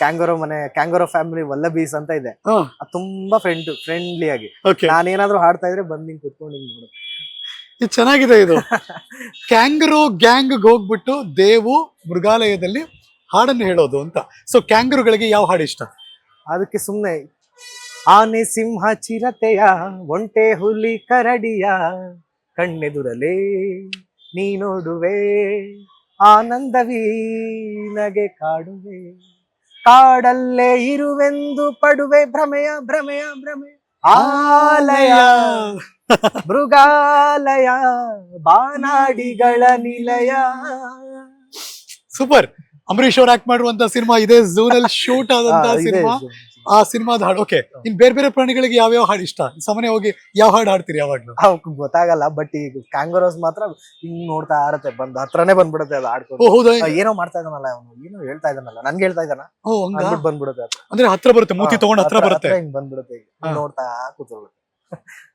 ಕ್ಯಾಂಗರೋ ಮನೆ ಕ್ಯಾಂಗರೋ ಫ್ಯಾಮಿಲಿ ವಲ್ಲಬೀಸ್ ಅಂತ ಇದೆ. ಅದು ತುಂಬಾ ಫ್ರೆಂಡ್ ಫ್ರೆಂಡ್ಲಿ ಆಗಿ. ಓಕೆ ನಾನೇನಾದ್ರೂ ಹಾಡ್ತಾ ಇದ್ರೆ ಬಂದ್ ನಿಂಗೆ ಕುತ್ಕೊಂಡು ಹಿಂಗ್ ನೋಡು. ಇದು ಚೆನ್ನಾಗಿದೆ ಇದು. ಕ್ಯಾಂಗರೋ ಗ್ಯಾಂಗ್ ಹೋಗ್ಬಿಟ್ಟು ದೇವು ಮೃಗಾಲಯದಲ್ಲಿ ಹಾಡನ್ನು ಹೇಳೋದು ಅಂತ. ಸೊ ಕ್ಯಾಂಗರುಗಳಿಗೆ ಯಾವ ಹಾಡು ಇಷ್ಟ? ಅದಕ್ಕೆ ಸುಮ್ಮನೆ ಆನೆ ಸಿಂಹ ಚಿರತೆಯ ಒಂಟೆ ಹುಲಿ ಕರಡಿಯ ಕಣ್ಣೆದುರಲೇ ನೀ ನೋಡುವೆ ಆನಂದವೀ ನಗೆ ಕಾಡುವೆ. ಕಾಡಲ್ಲೇ ಇರುವೆಂದು ಪಡುವೆ ಭ್ರಮೆಯ ಭ್ರಮೆಯ ಭ್ರಮೆ ಆಲಯ ಮೃಗಾಲಯ ಬಾನಾಡಿಗಳ ನಿಲಯ. ಸೂಪರ್. ಅಂಬರೀಶ್ ಅವ್ರು ಆಕ್ಟ್ ಮಾಡಿರುವಂತ ಸಿನಿಮಾ ಇದೆ ಝೂನ್ ಅಲ್ಲಿ ಶೂಟ್ ಆದಂತ ಸಿನಿಮಾ. ಆ ಸಿನಿಮಾದ ಹಾಡು. ಓಕೆ ಇನ್ ಬೇರೆ ಬೇರೆ ಪ್ರಾಣಿಗಳಿಗೆ ಯಾವ ಯಾವ ಹಾಡು ಇಷ್ಟ? ಸಾಮಾನ್ಯವಾಗಿ ಯಾವ ಹಾಡು ಹಾಡ್ತೀರಿ ಯಾವಾಗ್ಲೂ? ಅವ್ಕು ಗೊತ್ತಾಗಲ್ಲ ಬಟ್ ಈಗ ಕ್ಯಾಂಗರೋಸ್ ಮಾತ್ರ ಹಿಂಗ್ ನೋಡ್ತಾ ಇರತ್ತೆ ಬಂದ್ ಹತ್ರನೇ ಬಂದ್ಬಿಡುತ್ತೆ ಅದು ಆಡ್ಕೊಂಡು ಹೌದಾ? ಆ, ಏನೋ ಮಾಡ್ತಾ ಇದ್ದಾನಲ್ಲ ಅವನು ಏನೋ ಹೇಳ್ತಾ ಇದಾನಲ್ಲ ನನ್ಗೆ ಹೇಳ್ತಾ ಇದ್ದಾನ? ಓ ಹಂಗ? ಅಂದ್ಬಿಟ್ಟು ಬಂದ್ಬಿಡುತ್ತೆ ಅದು. ಅಂದ್ರೆ ಹತ್ರ ಬರುತ್ತೆ ಮೂತಿ ತಗೊಂಡ್ ಹತ್ರ ಬರುತ್ತೆ. ಹಿಂಗ್ ಬಂದ್ಬಿಡುತ್ತೆ ಈಗ. ಹಾ. ನೋಡ್ತಾ ಕೂತ್ಕೊಳ್ಳುತ್ತೆ.